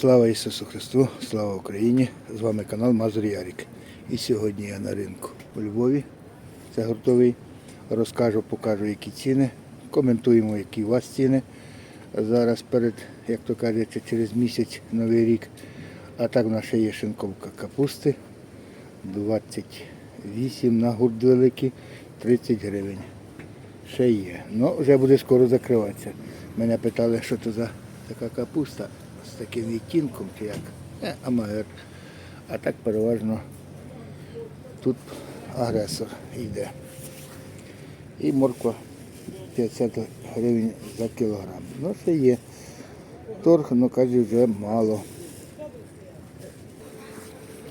Слава Ісусу Христу, слава Україні! З вами канал Мазур Ярік. І сьогодні я на ринку у Львові. Це гуртовий. Розкажу, покажу, які ціни. Коментуємо, які у вас ціни. Зараз перед, як то кажеться, через місяць новий рік. А так в нас ще є шинковка капусти. 28 на гурт великий, 30 гривень. Ще є. Ну, вже буде скоро закриватися. Мене питали, що це за така капуста з таким відтінком чи як. Е, амагер. А так переважно тут агресор йде. І морква 50 гривень за кілограм. Ну, це є. Торг, ну кажуть, вже мало.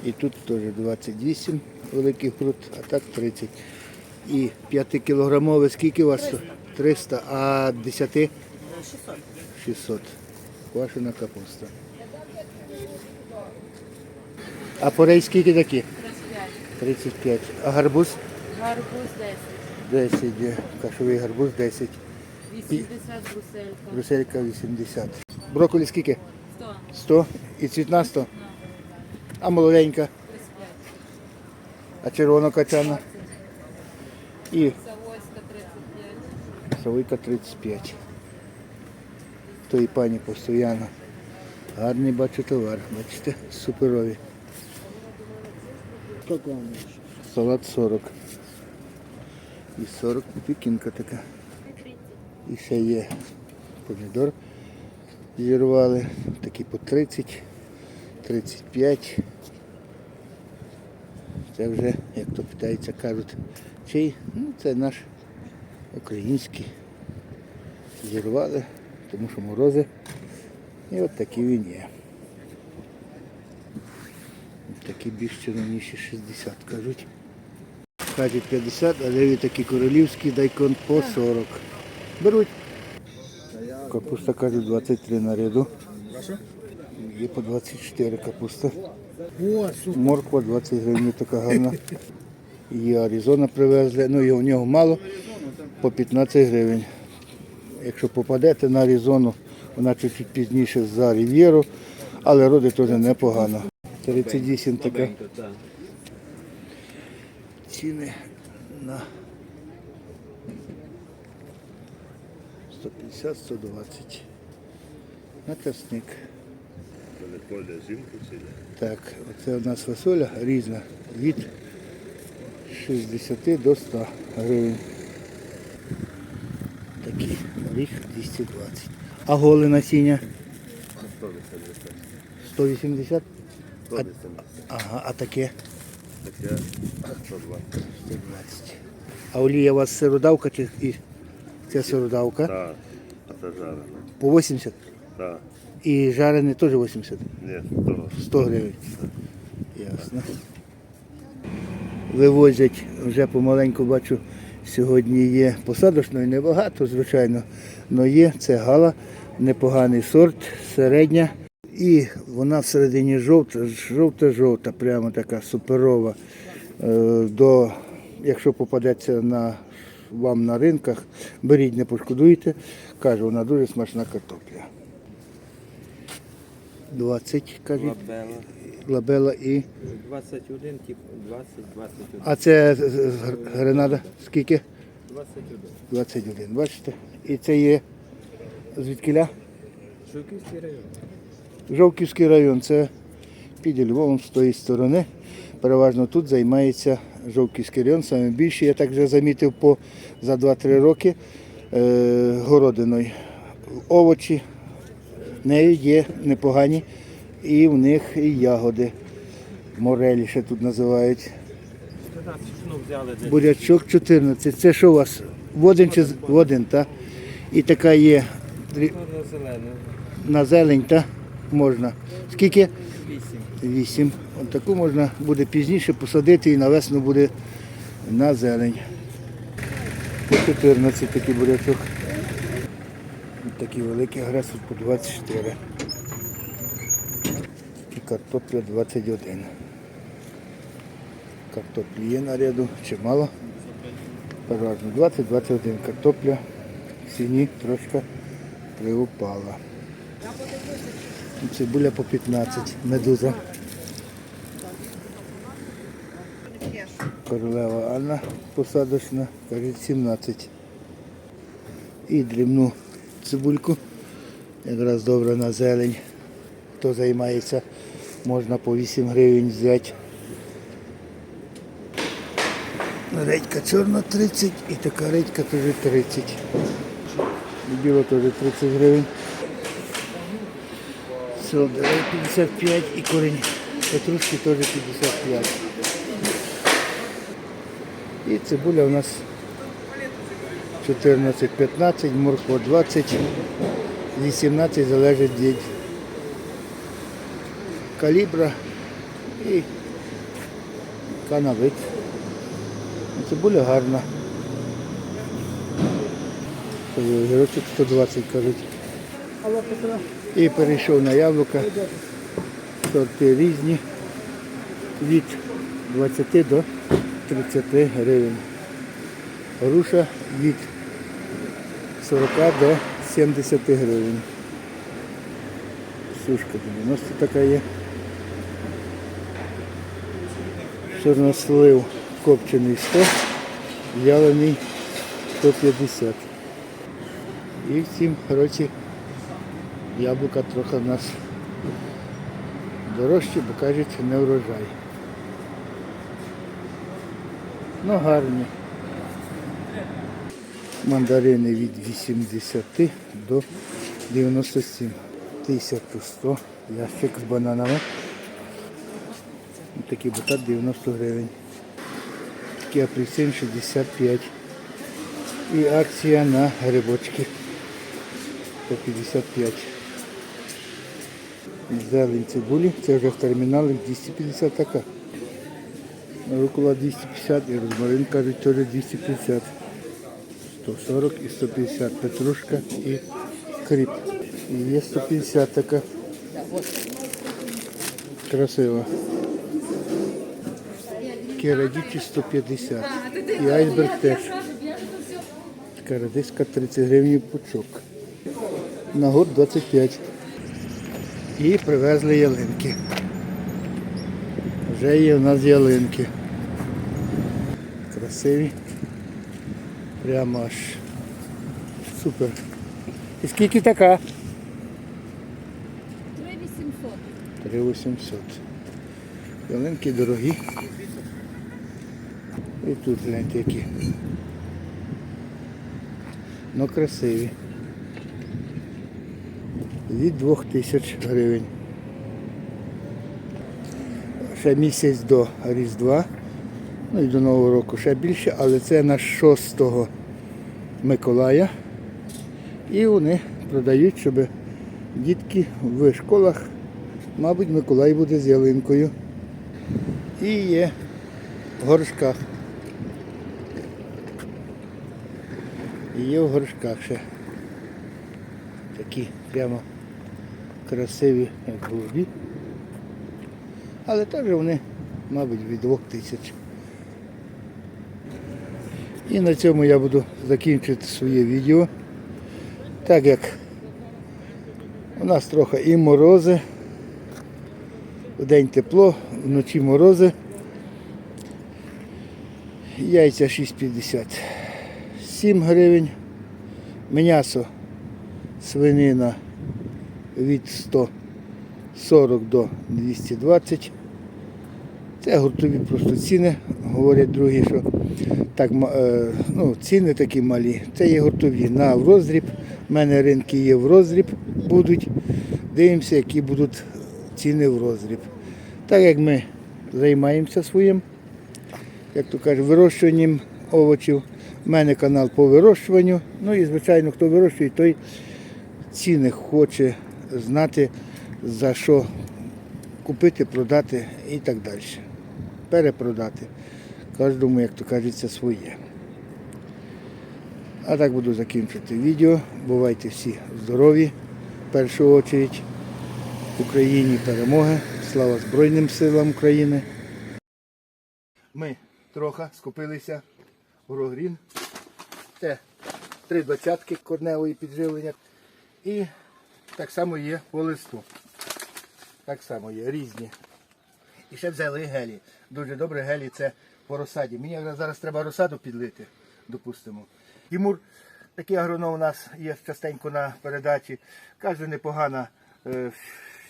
І тут теж 28 великий груд, а так 30. І 5 кілограмове скільки у вас? 300, а 10? 600. 600. Квашена капуста. А порей скільки такі? 35. А гарбуз? Гарбуз 10. 10 є. Кашовий гарбуз 10. 80 бруселька. Бруселька 80. Брокколі скільки? 100. 100. І цвітна 100. А молоденька? 35. А червона качана? І Савойська 35. Савойка 35. То і пані постійно. Гарний бачу товар, бачите, суперові. Салат 40. І 40 пікінка така. І ще є помідор. Зірвали. Такі по 30, 35. Це вже, як то питається, кажуть, чий? Ну, це наш український. Зірвали, тому що морози. І от такий він є. Такі більш червоніші 60 кажуть. Кажуть 50, а леві такі королівські дайкон по 40. Беруть. Капуста кажуть 23 на ряду. Є по 24 капуста. Морква 20 гривень така гарна. Є Аризона привезли, ну його, в нього мало, по 15 гривень. Якщо попадете на Аризону, вона чуть пізніше за Рів'єру, але роди теж непогано. 38 така. Ціни на 150-120. На ні? Так, оце у нас фасоля різна від 60 до 100 гривень. Такий оріх 220. А голе насіння 180? 180. Ага, а таке Таке 120. 120. А олія у вас сиродавка чи і це сиродавка? Так, а це жарено. По 80. Так, І жарене теж 80. ні, того. 100 гривень. Ясно. Вивозять вже помаленьку бачу, сьогодні є посадочної, небагато, звичайно, але є. Це гала, непоганий сорт, середня. І вона всередині жовта, жовта-жовта, прямо така суперова. Е, До, якщо попадеться на, вам на ринках, беріть, не пошкодуйте. Кажу, вона дуже смачна картопля. 20, кажуть, Лабела. і. 21, типу 20, 21. А це гренада скільки? 21. 21, бачите? І це є звідкіля? Шуківський район. Жовківський район, це під Львовом з тої сторони. Переважно тут займається Жовківський район, саме більше, я так вже замітив по, за 2-3 роки е, городиною. Овочі нею є непогані, і в них і ягоди. Морелі ще тут називають. 15 штук взяли десь. Бурячок 14. Це що у вас? В один чи з- в один, так? І така є на зелень, так? Можна. Скільки? 8. 8. От таку можна буде пізніше посадити і на весну буде на зелень. По 14 такий бурячок. Ось Такий великий агресор по 24. Картопля 21. Картоплі є на ряду, чимало. Переважно 20-21 картопля в ціні трошки приупала. Цибуля по 15, медуза. Королева Анна посадочна, кажуть 17. І дрібну цибульку. Якраз добре на зелень. Хто займається, можна по 8 гривень взяти. Редька чорна 30 і така редька теж 30. І Біло теж 30 гривень. Солдерей 55 і корінь петрушки теж 55. І цибуля у нас 14-15, морква 20, 18 залежить від калібра і канавит. Цибуля гарна. Огірочок 120 кажуть. І перейшов на яблука. Сорти різні. Від 20 до 30 гривень. Груша від 40 до 70 гривень. Сушка 90 така є. Чорнослив копчений 100, вялений 150. І в цім році яблука трохи в нас дорожчі, бо кажуть, не врожай. Ну гарні. Мандарини від 80 до 97. 1100. Ящик з бананами. Такий батат 90 гривень. Такий апельсин 65. І акція на грибочки по 55. Зелень цибулі, це вже в терміналах 250 така. Рукола 250 і розмарин кажуть теж 250. 140 і 150 петрушка і кріп. І є 150 така. Красива. Керадічі 150. І айсберг теж. Така радиска 30 гривень пучок. На год 25. І привезли ялинки. Вже є у нас ялинки. Красиві. Прямо аж супер. І скільки така? 3800. 3800. Ялинки дорогі. І тут гляньте які. Ну красиві. Від 2000 гривень. Ще місяць до Різдва. Ну і до Нового року ще більше, але це на 6 Миколая. І вони продають, щоб дітки в школах, мабуть, Миколай буде з ялинкою. І є в горшках. Є в горшках ще. Такі прямо красиві, як голубі. Але теж вони, мабуть, від двох тисяч. І на цьому я буду закінчувати своє відео. Так як у нас трохи і морози, вдень тепло, вночі морози. Яйця 6,50. 7 гривень. М'ясо свинина від 140 до 220. Це гуртові просто ціни. Говорять другі, що так, е, ну, ціни такі малі. Це є гуртові на роздріб. У мене ринки є в роздріб будуть. Дивимося, які будуть ціни в роздріб. Так як ми займаємося своїм, як то кажуть, вирощуванням овочів. У мене канал по вирощуванню. Ну і звичайно, хто вирощує, той ціни хоче знати, за що купити, продати і так далі. Перепродати. Кожному, як то кажеться, своє. А так буду закінчувати відео. Бувайте всі здорові. В першу чергу. Україні перемоги. Слава Збройним силам України. Ми трохи скупилися в Це три двадцятки корневої підживлення. І так само є по листу. Так само є, різні. І ще взяли гелі. Дуже добре гелі це по розсаді. Мені зараз треба розсаду підлити, допустимо. Тимур, такий агроном у нас є частенько на передачі. Каже, непогана е,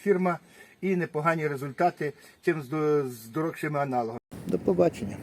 фірма і непогані результати, чим з, з дорогшими аналогами. До побачення.